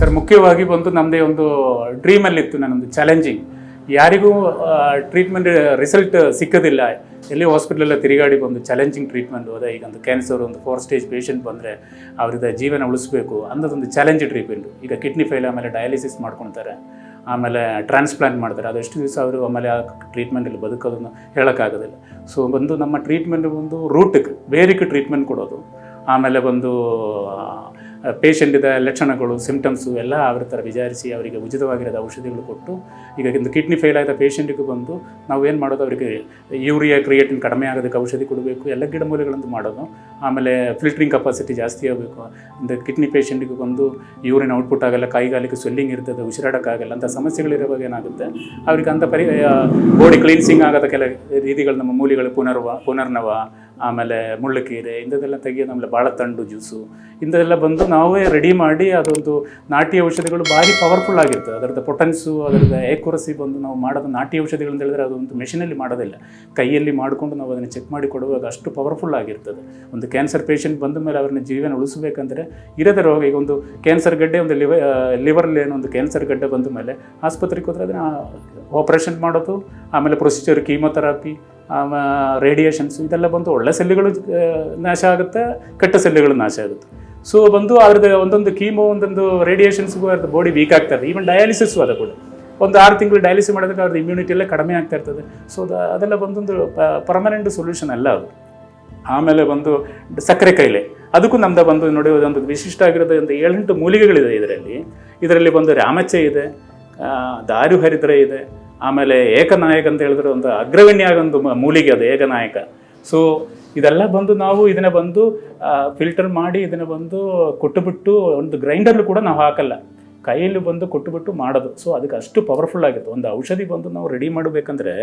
Sir, ಮುಖ್ಯವಾಗಿ ಬಂದು ನಮ್ಮದೇ ಒಂದು ಡ್ರೀಮಲ್ಲಿತ್ತು ನನ್ನೊಂದು ಚಾಲೆಂಜಿಂಗ್. ಯಾರಿಗೂ ಟ್ರೀಟ್ಮೆಂಟ್ ರಿಸಲ್ಟ್ ಸಿಕ್ಕೋದಿಲ್ಲ. ಎಲ್ಲಿ ಹಾಸ್ಪಿಟ್ಲೆಲ್ಲ ತಿರುಗಾಡಿ ಬಂದು ಚಾಲೆಂಜಿಂಗ್ ಟ್ರೀಟ್ಮೆಂಟ್ ಹೋದೆ. ಈಗ ಒಂದು ಕ್ಯಾನ್ಸರ್ ಒಂದು ಫೋರ್ ಸ್ಟೇಜ್ ಪೇಷಂಟ್ ಬಂದರೆ ಅವ್ರದ್ದು ಜೀವನ ಉಳಿಸ್ಬೇಕು ಅನ್ನೋದೊಂದು ಚಾಲೆಂಜ್ ಟ್ರೀಟ್ಮೆಂಟು ಈಗ ಕಿಡ್ನಿ ಫೇಲ್ ಆಮೇಲೆ ಡಯಾಲಿಸಿಸ್ ಮಾಡ್ಕೊಳ್ತಾರೆ ಆಮೇಲೆ ಟ್ರಾನ್ಸ್ಪ್ಲಾಂಟ್ ಮಾಡ್ತಾರೆ. ಅದೆಷ್ಟು ದಿವಸ ಅವರು ಆಮೇಲೆ ಆ ಟ್ರೀಟ್ಮೆಂಟಲ್ಲಿ ಬದುಕೋದನ್ನು ಹೇಳೋಕ್ಕಾಗೋದಿಲ್ಲ. ಸೊ ಬಂದು ನಮ್ಮ ಟ್ರೀಟ್ಮೆಂಟ್ ಒಂದು ರೂಟಿಗೆ ಬೇರೆ ಟ್ರೀಟ್ಮೆಂಟ್ ಕೊಡೋದು. ಆಮೇಲೆ ಬಂದು ಪೇಷಂಟಿದ ಲಕ್ಷಣಗಳು ಸಿಂಪ್ಟಮ್ಸು ಎಲ್ಲ ಅವ್ರ ಥರ ವಿಚಾರಿಸಿ ಅವರಿಗೆ ಉಚಿತವಾಗಿರೋದು ಔಷಧಿಗಳು ಕೊಟ್ಟು, ಈಗ ಕಿಡ್ನಿ ಫೇಲ್ ಆದ ಪೇಷಂಟಿಗೂ ಬಂದು ನಾವು ಏನು ಮಾಡೋದು? ಅವರಿಗೆ ಯೂರಿಯಾ ಕ್ರಿಯೇಟಿನ್ ಕಡಿಮೆ ಆಗೋದಕ್ಕೆ ಔಷಧಿ ಕೊಡಬೇಕು, ಎಲ್ಲ ಗಿಡಮೂಲಿಗಳನ್ನು ಮಾಡೋದು. ಆಮೇಲೆ ಫಿಲ್ಟ್ರಿಂಗ್ ಕೆಪಾಸಿಟಿ ಜಾಸ್ತಿ ಆಗಬೇಕು. ಅಂದರೆ ಕಿಡ್ನಿ ಪೇಷಂಟಿಗೆ ಬಂದು ಯೂರಿನ್ ಔಟ್ಪುಟ್ ಆಗಲ್ಲ, ಕೈಗಾಲಿಗೆ ಸ್ವೆಲ್ಲಿಂಗ್ ಇರ್ತದೆ, ಉಸಿರಾಡೋಕ್ಕಾಗಲ್ಲ, ಅಂತ ಸಮಸ್ಯೆಗಳಿರುವಾಗ ಏನಾಗುತ್ತೆ? ಅವ್ರಿಗೆ ಅಂಥ ಪರಿ ಬಾಡಿ ಕ್ಲೀನ್ಸಿಂಗ್ ಆಗೋದ ಕೆಲ ರೀತಿಗಳು ನಮ್ಮ ಮೂಲಿಗಳು ಪುನರ್ವ, ಪುನರ್ನವ ಆಮೇಲೆ ಮುಳ್ಳುಕೀರೆ, ಇಂಥದ್ದೆಲ್ಲ ತೆಗೆಯೋದು ಆಮೇಲೆ ಬಾಳತಂಡು ಜ್ಯೂಸು, ಇಂಥದ್ದೆಲ್ಲ ಬಂದು ನಾವೇ ರೆಡಿ ಮಾಡಿ ಅದೊಂದು ನಾಟಿ ಔಷಧಿಗಳು ಭಾರಿ ಪವರ್ಫುಲ್ ಆಗಿರ್ತದೆ. ಅದರದ್ದು ಪೊಟೆನ್ಸು ಅದರದ್ದು ಏಕುರಸಿ ಬಂದು ನಾವು ಮಾಡೋದು ನಾಟಿ ಔಷಧಿಗಳು ಅಂತ ಹೇಳಿದ್ರೆ ಅದೊಂದು ಮೆಷಿನಲ್ಲಿ ಮಾಡೋದಿಲ್ಲ. ಕೈಯಲ್ಲಿ ಮಾಡಿಕೊಂಡು ನಾವು ಅದನ್ನು ಚೆಕ್ ಮಾಡಿ ಕೊಡುವಾಗ ಅಷ್ಟು ಪವರ್ಫುಲ್ ಆಗಿರ್ತದೆ. ಒಂದು ಕ್ಯಾನ್ಸರ್ ಪೇಷಂಟ್ ಬಂದ ಮೇಲೆ ಅವ್ರನ್ನ ಜೀವನ ಉಳಿಸಬೇಕಂದ್ರೆ ಇರೋದೇ ರೋಗ ಈಗ ಒಂದು ಕ್ಯಾನ್ಸರ್ ಗಡ್ಡೆ, ಒಂದು ಲಿವ ಲಿವರಲ್ಲಿ ಏನೋ ಒಂದು ಕ್ಯಾನ್ಸರ್ ಗಡ್ಡೆ ಬಂದ ಮೇಲೆ ಆಸ್ಪತ್ರೆಗೆ ಹೋದರೆ ಅದನ್ನು ಆಪರೇಷನ್ ಮಾಡೋದು, ಆಮೇಲೆ ಪ್ರೊಸೀಜರ್ ಕೀಮೊಥೆರಪಿ ರೇಡಿಯೇಷನ್ಸ್ ಇದೆಲ್ಲ ಬಂದು ಒಳ್ಳೆ ಸೆಲ್ಲುಗಳು ನಾಶ ಆಗುತ್ತೆ, ಕೆಟ್ಟ ಸೆಲ್ಲುಗಳು ನಾಶ ಆಗುತ್ತೆ. ಸೊ ಬಂದು ಅವ್ರದ್ದು ಒಂದೊಂದು ಕೀಮೋ ಒಂದೊಂದು ರೇಡಿಯೇಷನ್ಸ್ಗೂ ಅವ್ರದ್ದು ಬಾಡಿ ವೀಕ್ ಆಗ್ತದೆ ಈವನ್ ಡಯಾಲಿಸಿಸ್ ಅದ ಕೂಡ. ಒಂದು ಆರು ತಿಂಗಳು ಡಯಾಲಿಸಿಸ್ ಮಾಡೋದಕ್ಕೆ ಅವ್ರದ್ದು ಇಮ್ಯುನಿಟಿ ಎಲ್ಲ ಕಡಿಮೆ ಆಗ್ತಾ ಇರ್ತದೆ. ಸೊ ಅದೆಲ್ಲ ಬಂದೊಂದು ಪರ್ಮನೆಂಟ್ ಸೊಲ್ಯೂಷನ್ ಅಲ್ಲ ಅದು. ಆಮೇಲೆ ಬಂದು ಸಕ್ಕರೆ ಕಾಯಿಲೆ ಅದಕ್ಕೂ ನಮ್ದು ಬಂದು ನೋಡಿ ಒಂದು ವಿಶಿಷ್ಟ ಆಗಿರೋದು ಒಂದು ಏಳೆಂಟು ಮೂಲಿಕೆಗಳಿದೆ ಇದರಲ್ಲಿ. ಇದರಲ್ಲಿ ಬಂದು ರಾಮಚ್ಚೆ ಇದೆ ದಾರು ಹರಿದ್ರೆ ಇದೆ ಆಮೇಲೆ ಏಕನಾಯಕ ಅಂತ ಹೇಳಿದ್ರೆ ಒಂದು ಅಗ್ರಗಣ್ಯ ಒಂದು ಮೂಲಿಗೆ ಅದು ಏಕನಾಯಕ. ಸೊ ಇದೆಲ್ಲ ಬಂದು ನಾವು ಇದನ್ನ ಬಂದು ಫಿಲ್ಟರ್ ಮಾಡಿ ಇದನ್ನ ಬಂದು ಕೊಟ್ಟುಬಿಟ್ಟು ಒಂದು ಗ್ರೈಂಡರ್ಲು ಕೂಡ ನಾವು ಹಾಕಲ್ಲ. ಕೈಯಲ್ಲಿ ಬಂದು ಕೊಟ್ಟುಬಿಟ್ಟು ಮಾಡೋದು. ಸೊ ಅದಕ್ಕೆ ಅಷ್ಟು ಪವರ್ಫುಲ್ ಆಗಿತ್ತು. ಒಂದು ಔಷಧಿ ಬಂದು ನಾವು ರೆಡಿ ಮಾಡಬೇಕಂದ್ರೆ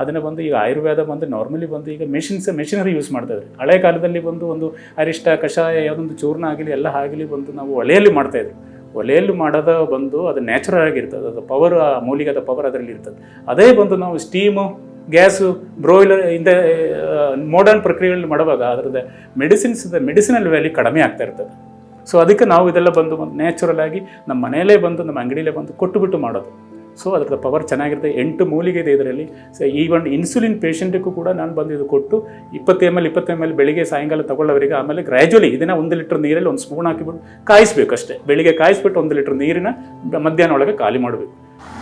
ಅದನ್ನು ಬಂದು ಈಗ ಆಯುರ್ವೇದ ಬಂದು ನಾರ್ಮಲಿ ಬಂದು ಈಗ ಮೆಷಿನ್ಸ್ ಮೆಷಿನರಿ ಯೂಸ್ ಮಾಡ್ತಾಯಿದ್ರು ಹಳೆ ಕಾಲದಲ್ಲಿ ಬಂದು ಒಂದು ಅರಿಷ್ಟ, ಕಷಾಯ ಯಾವುದೊಂದು ಚೂರ್ಣ ಆಗಲಿ, ಎಲ್ಲ ಆಗಲಿ ಬಂದು ನಾವು ಒಲೆಯಲ್ಲಿ ಮಾಡ್ತಾಯಿದ್ರು ಒಲೆಯಲ್ಲಿ ಮಾಡೋದ ಬಂದು ಅದು ನ್ಯಾಚುರಲ್ ಆಗಿರ್ತದೆ, ಅದು ಪವರ್ ಆ ಮೂಲಿಕದ ಪವರ್ ಅದರಲ್ಲಿ ಇರ್ತದೆ. ಅದೇ ಬಂದು ನಾವು ಸ್ಟೀಮು ಗ್ಯಾಸು ಬ್ರೋಯ್ಲರ್ ಇಂದ ಮಾಡರ್ನ್ ಪ್ರಕ್ರಿಯೆಗಳಲ್ಲಿ ಮಾಡುವಾಗ ಅದರದ್ದು ಮೆಡಿಸಿನ್ಸ್ ಮೆಡಿಸಿನಲ್ ವ್ಯಾಲ್ಯೂ ಕಡಿಮೆ ಆಗ್ತಾ ಇರ್ತದೆ. ಸೊ ಅದಕ್ಕೆ ನಾವು ಇದೆಲ್ಲ ಬಂದು ನ್ಯಾಚುರಲ್ ಆಗಿ ನಮ್ಮ ಮನೆಯಲ್ಲೇ ಬಂದು, ನಮ್ಮ ಅಂಗಡಿಯಲ್ಲೇ ಬಂದು ಕೊಟ್ಟುಬಿಟ್ಟು ಮಾಡೋದು. ಸೊ ಅದ್ರದ್ದು ಪವರ್ ಚೆನ್ನಾಗಿರುತ್ತೆ. ಎಂಟು ಮೂಲಿಗೆ ಇದೆ ಇದರಲ್ಲಿ. ಸೊ ಈವನ್ ಇನ್ಸುಲಿನ್ ಪೇಷೆಂಟಿಗೂ ಕೂಡ ನಾನು ಬಂದು ಇದು ಕೊಟ್ಟು ಇಪ್ಪತ್ತು ಎಂ ಎಲ್ ಇಪ್ಪತ್ತು ಎಂ ಎಲ್ ಬೆಳಿಗ್ಗೆ, ಸಾಯಂಕಾಲ ತಗೊಳ್ಳೋವರಿಗೆ ಆಮೇಲೆ ಗ್ರ್ಯಾಜುಲಿ ಇದನ್ನು ಒಂದು ಲೀಟ್ರ್ ನೀರಲ್ಲಿ ಒಂದು ಸ್ಪೂನ್ ಹಾಕಿಬಿಟ್ಟು ಕಾಯಿಸ್ಬೇಕು ಅಷ್ಟೇ ಬೆಳಿಗ್ಗೆ ಕಾಯಿಸ್ಬಿಟ್ಟು ಒಂದು ಲೀಟ್ರ್ ನೀರಿನ ಮಧ್ಯಾಹ್ನ ಒಳಗೆ ಖಾಲಿ ಮಾಡಬೇಕು.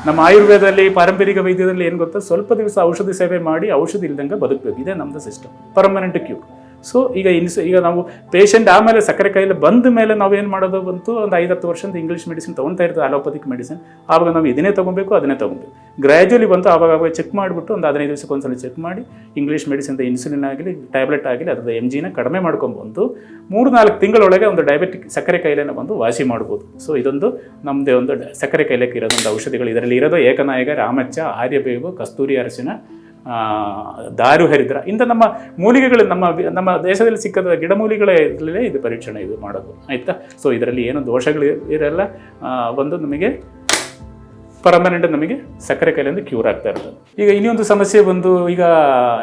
ನಮ್ಮ ಆಯುರ್ವೇದದಲ್ಲಿ, ಪಾರಂಪರಿಕ ವೈದ್ಯದಲ್ಲಿ ಏನು ಗೊತ್ತಾ? ಸ್ವಲ್ಪ ದಿವಸ ಔಷಧಿ ಸೇವೆ ಮಾಡಿ ಔಷಧಿ ಇಲ್ದಂಗೆ ಬದುಕಬೇಕು. ಇದೇ ನಮ್ಮದು ಸಿಸ್ಟಮ್ ಪರ್ಮನೆಂಟ್ ಕ್ಯೂರ್ ಸೊ ಈಗ ಇನ್ಸ್, ಈಗ ನಾವು ಪೇಷಂಟ್ ಆಮೇಲೆ ಸಕ್ಕರೆ ಕಾಯಿಲೆ ಬಂದ ಮೇಲೆ ನಾವೇನು ಮಾಡೋದು ಬಂತು? ಒಂದು ಐದು ಹತ್ತು ವರ್ಷದ ಇಂಗ್ಲೀಷ್ ಮೆಡಿಸಿನ್ ತೊಗೊತಾ ಇರ್ತದೆ ಅಲೋಪತಿಕ್ ಮೆಡಿಸಿನ್ ಆವಾಗ ನಾವು ಇದನ್ನೇ ತೊಗೊಬೇಕು, ಅದನ್ನೇ ತೊಗೊಬೇಕು. ಗ್ರ್ಯಾಜುಲಿ ಬಂತು, ಆವಾಗ ಆವಾಗ ಚೆಕ್ ಮಾಡಿಬಿಟ್ಟು ಒಂದು ಹದಿನೈದು ದಿವಸಕ್ಕೆ ಒಂದ್ಸಲ ಚೆಕ್ ಮಾಡಿ ಇಂಗ್ಲೀಷ್ ಮೆಡಿಸಿನ್ದ ಇನ್ಸುಲಿನ್ ಆಗಲಿ ಟ್ಯಾಬ್ಲೆಟ್ ಆಗಲಿ ಅದರ ಎಂ ಜಿನ ಕಡಿಮೆ ಮಾಡ್ಕೊಂಬಂದು ಮೂರು ನಾಲ್ಕು ತಿಂಗಳೊಳಗೆ ಒಂದು ಡಯಾಬಿಟಿಕ್ ಸಕ್ಕರೆ ಕಾಯಿಲೆನ ಬಂದು ವಾಸಿ ಮಾಡ್ಬೋದು. ಸೊ ಇದೊಂದು ನಮ್ಮದೇ ಒಂದು ಸಕ್ಕರೆ ಕಾಯಿಲೆಗೆ ಇರೋದೊಂದು ಔಷಧಿಗಳು. ಇದರಲ್ಲಿ ಇರೋದು ಏಕನಾಯಕ ರಾಮಚ್ಚ, ಆರ್ಯಬೇವು, ಕಸ್ತೂರಿ ಅರಸಿನ ಆ, ದಾರು ಹರಿದ್ರ. ಇಂಥ ನಮ್ಮ ಮೂಲಿಕೆಗಳು ನಮ್ಮ ನಮ್ಮ ದೇಶದಲ್ಲಿ ಸಿಕ್ಕದ ಗಿಡಮೂಲಿಗಳೇ ಇದು ಪರೀಕ್ಷಣೆ ಇದು ಮಾಡೋದು. ಆಯಿತಾ? ಸೊ ಇದರಲ್ಲಿ ಏನು ದೋಷಗಳು ಇರಲ್ಲ. ಒಂದು ನಮಗೆ ಪರ್ಮನೆಂಟ್ ನಮಗೆ ಸಕ್ಕರೆ ಕಾಯಿಲೆಯಿಂದ ಕ್ಯೂರ್ ಆಗ್ತಾ ಇರ್ತದೆ. ಈಗ ಇನ್ನೊಂದು ಸಮಸ್ಯೆ ಬಂದು ಈಗ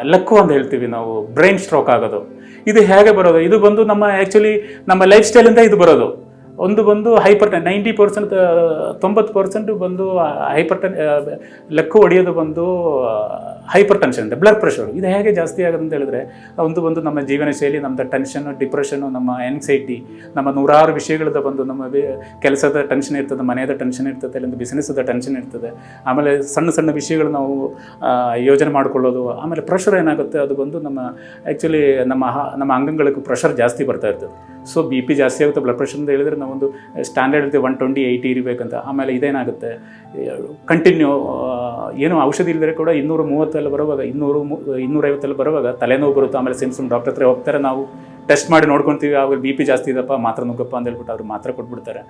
ಲಕ್ಕು ಅಂತ ಹೇಳ್ತೀವಿ ನಾವು ಬ್ರೈನ್ ಸ್ಟ್ರೋಕ್ ಆಗೋದು. ಇದು ಹೇಗೆ ಬರೋದು? ಇದು ಬಂದು ನಮ್ಮ ಆ್ಯಕ್ಚುಲಿ ನಮ್ಮ ಲೈಫ್ ಸ್ಟೈಲಿಂದ ಇದು ಬರೋದು. ಒಂದು ಬಂದು ಹೈಪರ್ ಟೆನ್, ನೈಂಟಿ ಪರ್ಸೆಂಟ್ ತೊಂಬತ್ತು ಪರ್ಸೆಂಟ್ ಬಂದು ಹೈಪರ್ ಟೆನ್ ಲೆಕ್ಕ ಹೊಡೆಯೋದು ಬಂದು ಹೈಪರ್ ಟೆನ್ಷನ್ ಅಂತ, ಬ್ಲಡ್ ಪ್ರೆಷರ್. ಇದು ಹೇಗೆ ಜಾಸ್ತಿ ಆಗುತ್ತೆ ಅಂತ ಹೇಳಿದ್ರೆ ಒಂದು ಬಂದು ನಮ್ಮ ಜೀವನ ಶೈಲಿ ನಮ್ಮದು ಟೆನ್ಷನ್ ಡಿಪ್ರೆಷನ್ನು ನಮ್ಮ ಆ್ಯಂಗ್ಸೈಟಿ ನಮ್ಮ ನೂರಾರು ವಿಷಯಗಳದ ಬಂದು ನಮ್ಮ ಕೆಲಸದ ಟೆನ್ಷನ್ ಇರ್ತದೆ, ಮನೆಯದ ಟೆನ್ಷನ್ ಇರ್ತದೆ, ಅಲ್ಲಿಂದ ಬಿಸ್ನೆಸ್ದ ಟೆನ್ಷನ್ ಇರ್ತದೆ. ಆಮೇಲೆ ಸಣ್ಣ ಸಣ್ಣ ವಿಷಯಗಳು ನಾವು ಯೋಜನೆ ಮಾಡ್ಕೊಳ್ಳೋದು, ಆಮೇಲೆ ಪ್ರೆಷರ್ ಏನಾಗುತ್ತೆ, ಅದು ಬಂದು ನಮ್ಮ ಆ್ಯಕ್ಚುಲಿ ನಮ್ಮ ನಮ್ಮ ಅಂಗಗಳಿಗೂ ಪ್ರೆಷರ್ ಜಾಸ್ತಿ ಬರ್ತಾ ಇರ್ತದೆ. ಸೊ ಬಿ ಪಿ ಜಾಸ್ತಿ ಆಗುತ್ತೆ ಬ್ಲಡ್ ಪ್ರೆಷರ್ ಅಂತ ಹೇಳಿದ್ರೆ ನಾವೊಂದು ಸ್ಟ್ಯಾಂಡರ್ಡ್ ಇರ್ತೀವಿ ಒನ್ ಟ್ವೆಂಟಿ ಏಯ್ಟಿ ಇರಬೇಕಂತ. ಆಮೇಲೆ ಇದೇನಾಗುತ್ತೆ ಕಂಟಿನ್ಯೂ ಏನು ಔಷಧಿ ಇಲ್ಲದ್ರೆ ಕೂಡ ಇನ್ನೂರು ಮೂವತ್ತಲ್ಲಿ ಬರುವಾಗ, ಇನ್ನೂರು ಇನ್ನೂರೈವತ್ತಲ್ಲಿ ಬರುವಾಗ ತಲೆನೋವು ಬರುತ್ತೆ. ಆಮೇಲೆ ಸಿಮ್ಸಮ್ ಡಾಕ್ಟರ್ ಹತ್ರ ಹೋಗ್ತಾರೆ, ನಾವು ಟೆಸ್ಟ್ ಮಾಡಿ ನೋಡ್ಕೊತೀವಿ, ಆವಾಗ ಬಿ ಪಿ ಜಾಸ್ತಿ ಇದಪ್ಪ ಮಾತ್ರ ನುಗ್ಗಪ್ಪ ಅಂತ ಹೇಳ್ಬಿಟ್ಟು ಅವ್ರು ಮಾತ್ರ ಕೊಟ್ಬಿಡ್ತಾರೆ.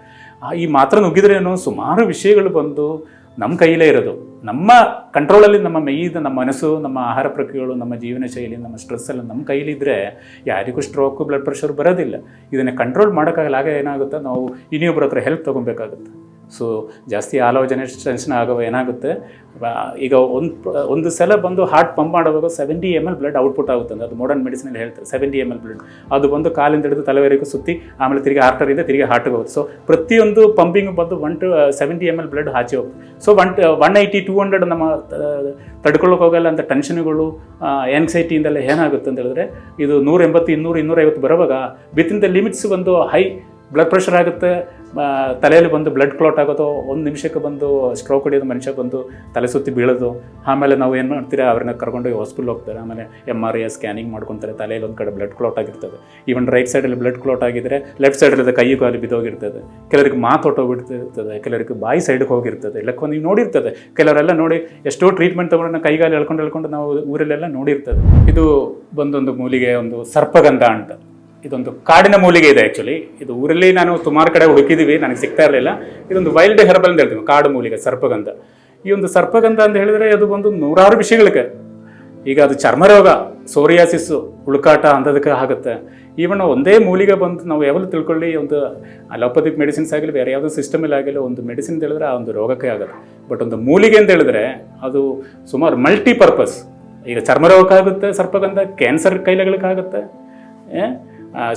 ಈ ಮಾತ್ರ ನುಗ್ಗಿದ್ರೇನು ಸುಮಾರು ವಿಷಯಗಳು ಬಂದು ನಮ್ಮ ಕೈಲೇ ಇರೋದು. ನಮ್ಮ ಕಂಟ್ರೋಲಲ್ಲಿ ನಮ್ಮ ಮೈದ ನಮ್ಮ ಮನಸ್ಸು, ನಮ್ಮ ಆಹಾರ ಪ್ರಕ್ರಿಯೆಗಳು, ನಮ್ಮ ಜೀವನ ಶೈಲಿ, ನಮ್ಮ ಸ್ಟ್ರೆಸ್ ಎಲ್ಲ ನಮ್ಮ ಕೈಲಿದ್ರೆ ಯಾರಿಗೂ ಸ್ಟ್ರೋಕು ಬ್ಲಡ್ ಪ್ರೆಷರ್ ಬರೋದಿಲ್ಲ. ಇದನ್ನು ಕಂಟ್ರೋಲ್ ಮಾಡೋಕ್ಕಾಗಲ್ಲ. ಆಗ ಏನಾಗುತ್ತೆ? ನಾವು ಇನ್ನೊಬ್ಬರ ಹತ್ರ ಹೆಲ್ಪ್ ತೊಗೊಬೇಕಾಗುತ್ತೆ ಸೊ ಜಾಸ್ತಿ ಆಲೋಚನೆ ಟೆನ್ಷನ್ ಆಗೋ ಏನಾಗುತ್ತೆ? ಈಗ ಒಂದು ಒಂದು ಸಲ ಬಂದು ಹಾರ್ಟ್ ಪಂಪ್ ಮಾಡುವಾಗ seventy M L blood output ಆಗುತ್ತೆ ಅದು ಮಾಡರ್ನ್ ಮೆಡಿಸಿನಲ್ಲಿ ಹೇಳ್ತಾರೆ ಸೆವೆಂಟಿ ಎಂ ಎಲ್ ಬ್ಲಡ್ ಅದು ಬಂದು ಕಾಲಿಂದ ಹಿಡಿದು ತಲೆವರೆಗೂ ಸುತ್ತಿ, ಆಮೇಲೆ ತಿರುಗಿ ಹಾರ್ಟರಿಂದ ತಿರುಗಿ ಹಾರ್ಟ್ಗೆ ಹೋಗುತ್ತೆ. ಸೊ ಪ್ರತಿಯೊಂದು ಪಂಪಿಂಗ್ ಬಂದು one to seventy M L blood ಹಾಚಿ ಹೋಗುತ್ತೆ. So one one eighty two hundred ನಮ್ಮ ತಡ್ಕೊಳ್ಳೋಕೆ ಹೋಗಲ್ಲ ಅಂತ ಟೆನ್ಷನ್ಗಳು ಆ್ಯಂಗ್ಸೈಟಿಯಿಂದೆಲ್ಲ ಏನಾಗುತ್ತೆ ಅಂತ ಹೇಳಿದ್ರೆ, ಇದು ನೂರ ಎಂಬತ್ತು ಇನ್ನೂರು, ಇನ್ನೂರೈವತ್ತು ಬರುವಾಗ ಇನ್ ದ ಲಿಮಿಟ್ಸ್ ಒಂದು ಹೈ ಬ್ಲಡ್ ಪ್ರೆಷರ್ ಆಗುತ್ತೆ. ತಲೆಯಲ್ಲಿ ಬಂದು ಬ್ಲಡ್ ಕ್ಲಾಟ್ ಆಗೋದು, ಒಂದು ನಿಮಿಷಕ್ಕೆ ಬಂದು ಸ್ಟ್ರೋಕ್ ಹೊಡಿಯೋದು, ಮನುಷ್ಯ ಬಂದು ತಲೆ ಸುತ್ತಿ ಬೀಳೋದು, ಆಮೇಲೆ ನಾವು ಏನು ಮಾಡ್ತೀರಾ, ಅವ್ರನ್ನ ಕರ್ಕೊಂಡು ಹಾಸ್ಪಿಟ್ಲ್ ಹೋಗ್ತಾರೆ. ಆಮೇಲೆ ಎಂ ಆರ್ ಐ ಸ್ಕ್ಯಾನಿಂಗ್ ಮಾಡ್ಕೊತಾರೆ, ತಲೆಯಲ್ಲಿ ಒಂದು ಕಡೆ ಬ್ಲಡ್ ಕ್ಲಾಟ್ ಆಗಿರ್ತದೆ. ಈವನ್ ರೈಟ್ ಸೈಡಲ್ಲಿ ಬ್ಲಡ್ ಕ್ಲಾಟ್ ಆಗಿದ್ರೆ ಲೆಫ್ಟ್ ಸೈಡಲ್ಲಿ ಕೈ ಕಾಲು ಬಿದ್ದೋಗಿರ್ತದೆ. ಕೆಲವರಿಗೆ ಮಾತು ಹೊಟ್ಟೋಗ್ಬಿಡ್ತಿರ್ತದೆ, ಕೆಲವರಿಗೆ ಬಾಯಿ ಸೈಡ್ಗೆ ಹೋಗಿರ್ತದೆ. ಲೆಕ್ಕ ನೀವು ನೋಡಿರ್ತದೆ. ಕೆಲವರೆಲ್ಲ ನೋಡಿ ಎಷ್ಟೋ ಟ್ರೀಟ್ಮೆಂಟ್ ತೊಗೊಂಡು ಕೈಗಾಲು ಎಳ್ಕೊಂಡು ಎಳ್ಕೊಂಡು ನಾವು ಊರಲ್ಲೆಲ್ಲ ನೋಡಿರ್ತದೆ. ಇದು ಬಂದೊಂದು ಮೂಲಿಗೆ, ಒಂದು ಸರ್ಪಗಂಧ ಅಂತ. ಇದೊಂದು ಕಾಡಿನ ಮೂಲಿಗೆ ಇದೆ ಆ್ಯಕ್ಚುಲಿ ಇದು ಊರಲ್ಲಿ ನಾನು ಸುಮಾರು ಕಡೆ ಹುಡುಕಿದ್ದೀವಿ ನನಗೆ ಸಿಗ್ತಾ ಇರಲಿಲ್ಲ. ಇದೊಂದು ವೈಲ್ಡ್ ಹೆರ್ಬಲ್ ಅಂತ ಹೇಳ್ತೀವಿ ಕಾಡು ಮೂಲಿಗೆ ಸರ್ಪಗಂಧ. ಈ ಒಂದು ಸರ್ಪಗಂಧ ಅಂತ ಹೇಳಿದ್ರೆ ಅದು ಒಂದು ನೂರಾರು ವಿಷಯಗಳಿಗೆ. ಈಗ ಅದು ಚರ್ಮರೋಗ ಸೋರಿಯಾಸಿಸ್ಸು ಹುಳುಕಾಟ ಅಂಥದಕ್ಕೆ ಆಗುತ್ತೆ. ಈವನ್ ಒಂದೇ ಮೂಲಿಗೆ ಬಂದು ನಾವು ಯಾವಾಗಲೂ ತಿಳ್ಕೊಳ್ಳಿ ಒಂದು ಅಲೋಪತಿಕ್ ಮೆಡಿಸಿನ್ಸ್ ಆಗಲಿ ಬೇರೆ ಯಾವುದೋ ಸಿಸ್ಟಮಲ್ಲಿ ಆಗಲಿ ಒಂದು ಮೆಡಿಸಿನ್ ಅಂತ ಹೇಳಿದ್ರೆ ಆ ಒಂದು ರೋಗಕ್ಕೆ ಆಗುತ್ತೆ. ಬಟ್ ಒಂದು ಮೂಲಿಗೆ ಅಂತ ಹೇಳಿದ್ರೆ ಅದು ಸುಮಾರು ಮಲ್ಟಿಪರ್ಪಸ್ ಈಗ ಚರ್ಮರೋಗಕ್ಕಾಗುತ್ತೆ ಸರ್ಪಗಂಧ ಕ್ಯಾನ್ಸರ್? ಆ,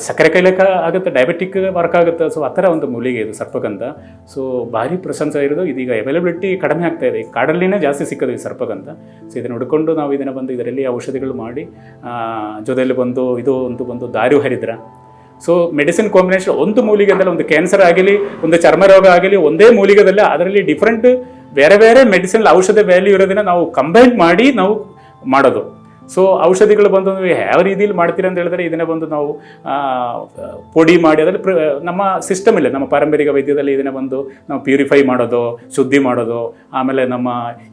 ಸಕ್ಕರೆ ಕಾಯಿಲೆಗೆ ಆಗುತ್ತೆ ಡಯಾಬಿಟಿಕ್ ವರ್ಕ್ ಆಗುತ್ತೆ. ಸೊ ಆ ಥರ ಒಂದು ಮೂಲಿಗೆ ಇದು, ಸರ್ಪಗಂಧ. ಸೊ ಭಾರಿ ಪ್ರಶಂಸ ಇರೋದು, ಇದೀಗ ಅವೈಲಬಿಲಿಟಿ ಕಡಿಮೆ ಆಗ್ತಾ ಇದೆ. ಕಾಡಲ್ಲಿನೇ ಜಾಸ್ತಿ ಸಿಕ್ಕೋದು ಈ ಸರ್ಪಗಂಧ. ಸೊ ಇದನ್ನು ಹುಡ್ಕೊಂಡು ನಾವು ಇದನ್ನು ಬಂದು ಇದರಲ್ಲಿ ಔಷಧಿಗಳು ಮಾಡಿ ಜೊತೆಯಲ್ಲಿ ಬಂದು ಇದು ಒಂದು ಬಂದು ದಾರಿ ಹರಿದ್ರ. ಸೊ ಮೆಡಿಸಿನ್ ಕಾಂಬಿನೇಷನ್ ಒಂದು ಮೂಲಿಗೆದಲ್ಲಿ ಒಂದು ಕ್ಯಾನ್ಸರ್ ಆಗಲಿ, ಒಂದು ಚರ್ಮ ರೋಗ ಆಗಲಿ, ಒಂದೇ ಮೂಲಿಗೆದಲ್ಲ ಅದರಲ್ಲಿ ಡಿಫ್ರೆಂಟ್ ಬೇರೆ ಬೇರೆ ಮೆಡಿಸಿನ್ ಔಷಧ ವ್ಯಾಲ್ಯೂ ಇರೋದನ್ನ ನಾವು ಕಂಬೈನ್ ಮಾಡಿ ನಾವು ಮಾಡೋದು. ಸೊ ಔಷಧಿಗಳು ಬಂದು ನೀವು ಯಾವ ರೀತಿಯಲ್ಲಿ ಮಾಡ್ತೀರಾ ಅಂತ ಹೇಳಿದ್ರೆ ಇದನ್ನ ಬಂದು ನಾವು ಪೊಡಿ ಮಾಡಿ ಅದರಲ್ಲಿ ಪ್ರ, ನಮ್ಮ ಸಿಸ್ಟಮ್ ಇಲ್ಲ. ನಮ್ಮ ಪಾರಂಪರಿಕ ವೈದ್ಯದಲ್ಲಿ ಇದನ್ನ ಬಂದು ನಾವು ಪ್ಯೂರಿಫೈ ಮಾಡೋದು, ಶುದ್ಧಿ ಮಾಡೋದು, ಆಮೇಲೆ ನಮ್ಮ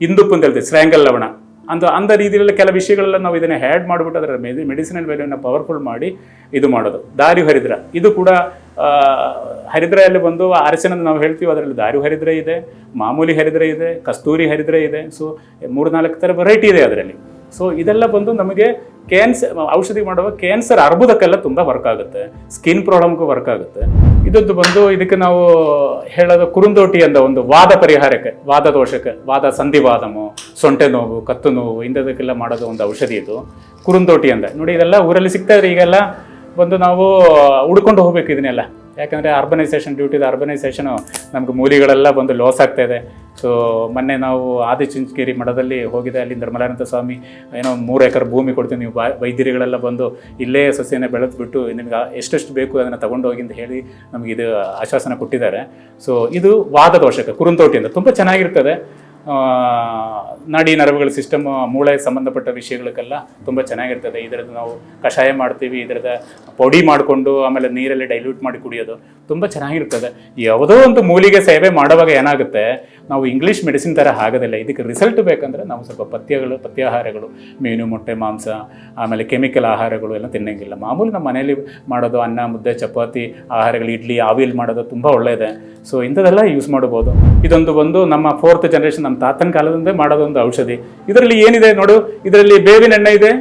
ಇಂದುಪ್ಪು ಅಂತ ಹೇಳ್ತೀವಿ ಸ್ರ್ಯಾಂಗಲ್ ಲವಣ. ಅಂತ ಅಂದ ರೀತಿಯಲ್ಲಿ ಕೆಲ ವಿಷಯಗಳೆಲ್ಲ ನಾವು ಇದನ್ನು ಹ್ಯಾಡ್ ಮಾಡಿಬಿಟ್ಟು ಅದರ ಮೆಡಿಸಿನಲ್ ವ್ಯಾಲ್ಯೂನ ಪವರ್ಫುಲ್ ಮಾಡಿ ಇದು ಮಾಡೋದು. ದಾರಿ ಹರಿದ್ರ. ಇದು ಕೂಡ ಹರಿದ್ರೆಯಲ್ಲಿ ಬಂದು ಅರಸಿನ ನಾವು ಹೇಳ್ತೀವಿ, ಅದರಲ್ಲಿ ದಾರಿ ಹರಿದ್ರೆ ಇದೆ, ಮಾಮೂಲಿ ಹರಿದ್ರೆ ಇದೆ, ಕಸ್ತೂರಿ ಹರಿದ್ರೆ ಇದೆ. ಸೊ ಮೂರು ನಾಲ್ಕು ಥರ ವೆರೈಟಿ ಇದೆ ಅದರಲ್ಲಿ. ಸೊ ಇದೆಲ್ಲ ಬಂದು ನಮಗೆ ಕ್ಯಾನ್ಸರ್ ಔಷಧಿ ಮಾಡುವ ಕ್ಯಾನ್ಸರ್ ಅರ್ಬುದಕ್ಕೆಲ್ಲ ತುಂಬ ವರ್ಕ್ ಆಗುತ್ತೆ. ಸ್ಕಿನ್ ಪ್ರಾಬ್ಲಮ್ಗೂ ವರ್ಕ್ ಆಗುತ್ತೆ. ಇದೊಂದು ಬಂದು ಇದಕ್ಕೆ ನಾವು ಹೇಳೋದು ಕುರುಂದೋಟಿ ಅಂತ ಒಂದು ವಾದ ಪರಿಹಾರಕ್ಕೆ, ವಾದ ದೋಷಕ್ಕೆ, ವಾದ ಸಂಧಿವಾದಮು, ಸೊಂಟೆ ನೋವು, ಕತ್ತು ನೋವು, ಇಂಥದಕ್ಕೆಲ್ಲ ಮಾಡೋದು ಒಂದು ಔಷಧಿ ಇದು. ಕುರುಂದೋಟಿ ಅಂತ ನೋಡಿ, ಇದೆಲ್ಲ ಊರಲ್ಲಿ ಸಿಗ್ತಾ ಇದ್ರೆ ಈಗೆಲ್ಲ ಬಂದು ನಾವು ಹುಡ್ಕೊಂಡು ಹೋಗ್ಬೇಕು ಇದನ್ನೆಲ್ಲ. ಯಾಕಂದರೆ ಅರ್ಬನೈಸೇಷನ್ ಡ್ಯೂಟಿ ಅರ್ಬನೈಸೇಷನು ನಮ್ಗೆ ಮೂಲಿಗಳೆಲ್ಲ ಬಂದು ಲಾಸ್ ಆಗ್ತಾ ಇದೆ. ಸೊ ಮೊನ್ನೆ ನಾವು ಆದಿಚುಂಚಗೇರಿ ಮಠದಲ್ಲಿ ಹೋಗಿದೆ ಅಲ್ಲಿ ನಿರ್ಮಲಾನಂದ ಸ್ವಾಮಿ ಏನೋ ಮೂರು ಎಕರೆ ಭೂಮಿ ಕೊಡ್ತೀವಿ, ನೀವು ಬಾ ವೈದ್ಯರುಗಳೆಲ್ಲ ಬಂದು ಇಲ್ಲೇ ಸಸ್ಯನ ಬೆಳೆದ್ಬಿಟ್ಟು ನಿಮ್ಗೆ ಎಷ್ಟೆಷ್ಟು ಬೇಕು ಅದನ್ನು ತಗೊಂಡೋಗಿ ಅಂತ ಹೇಳಿ ನಮಗೆ ಇದು ಆಶ್ವಾಸನ ಕೊಟ್ಟಿದ್ದಾರೆ. ಸೊ ಇದು ವಾದ ದೋಷಕ್ಕೆ ಕುರುಂತೋಟಿಯಿಂದ ತುಂಬ ಚೆನ್ನಾಗಿರ್ತದೆ. ನಾಡಿ ನರವುಗಳ ಸಿಸ್ಟಮ್ ಮೂಳೆ ಸಂಬಂಧಪಟ್ಟ ವಿಷಯಗಳಿಗೆಲ್ಲ ತುಂಬ ಚೆನ್ನಾಗಿರ್ತದೆ. ಇದರದ್ದು ನಾವು ಕಷಾಯ ಮಾಡ್ತೀವಿ ಇದರದ ಪೊಡಿ ಮಾಡಿಕೊಂಡು ಆಮೇಲೆ ನೀರಲ್ಲಿ ಡೈಲ್ಯೂಟ್ ಮಾಡಿ ಕುಡಿಯೋದು ತುಂಬ ಚೆನ್ನಾಗಿರ್ತದೆ. ಯಾವುದೋ ಒಂದು ಮೂಲಿಗೆ ಸೇವೆ ಮಾಡುವಾಗ ಏನಾಗುತ್ತೆ? ನಾವು ಇಂಗ್ಲೀಷ್ ಮೆಡಿಸಿನ್ ಥರ ಆಗೋದಿಲ್ಲ. ಇದಕ್ಕೆ ರಿಸಲ್ಟ್ ಬೇಕಂದರೆ ನಾವು ಸ್ವಲ್ಪ ಪಥ್ಯಗಳು, ಪಥ್ಯಾಹಾರಗಳು, ಮೀನು, ಮೊಟ್ಟೆ, ಮಾಂಸ, ಆಮೇಲೆ ಕೆಮಿಕಲ್ ಆಹಾರಗಳು ಎಲ್ಲ ತಿನ್ನಂಗಿಲ್ಲ. ಮಾಮೂಲಿ ನಮ್ಮ ಮನೆಯಲ್ಲಿ ಮಾಡೋದು ಅನ್ನ, ಮುದ್ದೆ, ಚಪಾತಿ, ಆಹಾರಗಳು, ಇಡ್ಲಿ, ಆವಿಲ್ ಮಾಡೋದು ತುಂಬ ಒಳ್ಳೆಯದೆ ಸೊ ಇಂಥದ್ದೆಲ್ಲ ಯೂಸ್ ಮಾಡ್ಬೋದು. ಇದೊಂದು ಬಂದು ನಮ್ಮ ಫೋರ್ತ್ ಜನ್ರೇಷನ್ ನಮ್ಮ ತಾತನ ಕಾಲದಿಂದ ಮಾಡೋದೊಂದು ಔಷಧಿ. ಇದರಲ್ಲಿ ಏನಿದೆ ನೋಡು? ಇದರಲ್ಲಿ ಬೇವಿನ ಎಣ್ಣೆ ಇದೆ,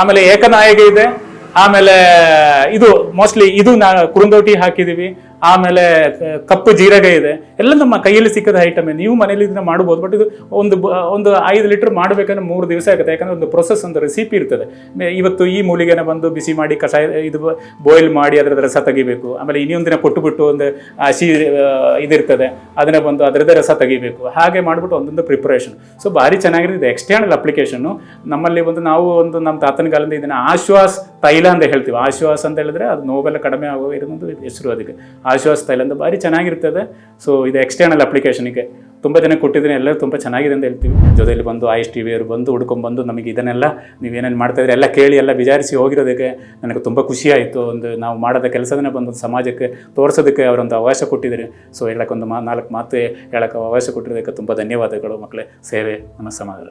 ಆಮೇಲೆ ಏಕನಾಯಿಗೆ ಇದೆ, ಆಮೇಲೆ ಇದು ಮೋಸ್ಟ್ಲಿ ಇದು ನಾ ಕುರುಂದೋಟಿ ಹಾಕಿದೀವಿ. ಆಮೇಲೆ ಕಪ್ಪು ಜೀರಗೆ ಇದೆ. ಎಲ್ಲ ನಮ್ಮ ಕೈಯಲ್ಲಿ ಸಿಕ್ಕದ ಐಟಮ್ ನೀವು ಮನೇಲಿ ಇದನ್ನ ಮಾಡ್ಬೋದು. ಬಟ್ ಇದು ಒಂದು ಒಂದು ಐದು ಲೀಟರ್ ಮಾಡಬೇಕಂದ್ರೆ ಮೂರು ದಿವಸ ಆಗುತ್ತೆ. ಯಾಕಂದ್ರೆ ಒಂದು ಪ್ರೊಸೆಸ್ ಒಂದು ರೆಸಿಪಿ ಇರ್ತದೆ. ಇವತ್ತು ಈ ಮೂಲಿಗೆನ ಬಂದು ಬಿಸಿ ಮಾಡಿ ಕಷಾಯ, ಇದು ಬಾಯ್ಲ್ ಮಾಡಿ ಅದರ ರಸ ತೆಗಿಬೇಕು. ಆಮೇಲೆ ಇನ್ನೊಂದು ದಿನ ಕೊಟ್ಟುಬಿಟ್ಟು ಒಂದು ಹಸಿ ಇದಿರ್ತದೆ. ಅದನ್ನ ಬಂದು ಅದರದ್ದೇ ರಸ ತೆಗಿಬೇಕು. ಹಾಗೆ ಮಾಡಿಬಿಟ್ಟು ಒಂದೊಂದು ಪ್ರಿಪರೇಷನ್ ಸೊ ಭಾರಿ ಚೆನ್ನಾಗಿರುತ್ತೆ. ಎಕ್ಸ್ಟರ್ನಲ್ ಅಪ್ಲಿಕೇಶನ್ ನಮ್ಮಲ್ಲಿ ಒಂದು ನಾವು ಒಂದು ನಮ್ಮ ತಾತನ ಕಾಲದಿಂದ ಇದನ್ನ ಆಶ್ವಾಸ್ ತೈಲ ಅಂತ ಹೇಳ್ತೀವಿ. ಆಶ್ವಾಸ್ ಅಂತ ಹೇಳಿದ್ರೆ ಅದು ನೋವೆಲ್ಲ ಕಡಿಮೆ ಆಗೋ ಇರೋದು ಹೆಸರು ಅದಕ್ಕೆ. ಆಶ್ವಾಸ್ ಇಲ್ಲ ಅಂತ ಭಾರಿ ಚೆನ್ನಾಗಿರ್ತದೆ. ಸೊ ಇದು ಎಕ್ಸ್ಟರ್ನಲ್ ಅಪ್ಲಿಕೇಶನಿಗೆ ತುಂಬ ಜನ ಕೊಟ್ಟಿದ್ದೀನಿ. ಎಲ್ಲರೂ ತುಂಬ ಚೆನ್ನಾಗಿದೆ ಅಂತ ಹೇಳ್ತೀವಿ. ಜೊತೆಯಲ್ಲಿ ಬಂದು ಆಯುಷ್ ಟಿ ವಿಯವರು ಬಂದು ಹುಡ್ಕೊಂಡ್ಬಂದು ನಮಗೆ ಇದನ್ನೆಲ್ಲ ನೀವೇನೇನು ಮಾಡ್ತಾ ಇದ್ರೆ ಎಲ್ಲ ಕೇಳಿ ಎಲ್ಲ ವಿಚಾರಿಸಿ ಹೋಗಿರೋದಕ್ಕೆ ನನಗೆ ತುಂಬ ಖುಷಿ ಆಯಿತು. ಒಂದು ನಾವು ಮಾಡೋದ ಕೆಲಸದನ್ನ ಬಂದು ಸಮಾಜಕ್ಕೆ ತೋರಿಸೋದಕ್ಕೆ ಅವರೊಂದು ಅವಕಾಶ ಕೊಟ್ಟಿದ್ದಾರೆ. ಸೊ ಹೇಳಕ್ಕೊಂದು ಮಾ ನಾಲ್ಕು ಮಾತು ಹೇಳಕ್ಕೆ ಅವಕಾಶ ಕೊಟ್ಟಿರೋದಕ್ಕೆ ತುಂಬ ಧನ್ಯವಾದಗಳು ಮಕ್ಕಳೇ. ಸೇವೆ ನಮ್ಮ ಸಮಾಜ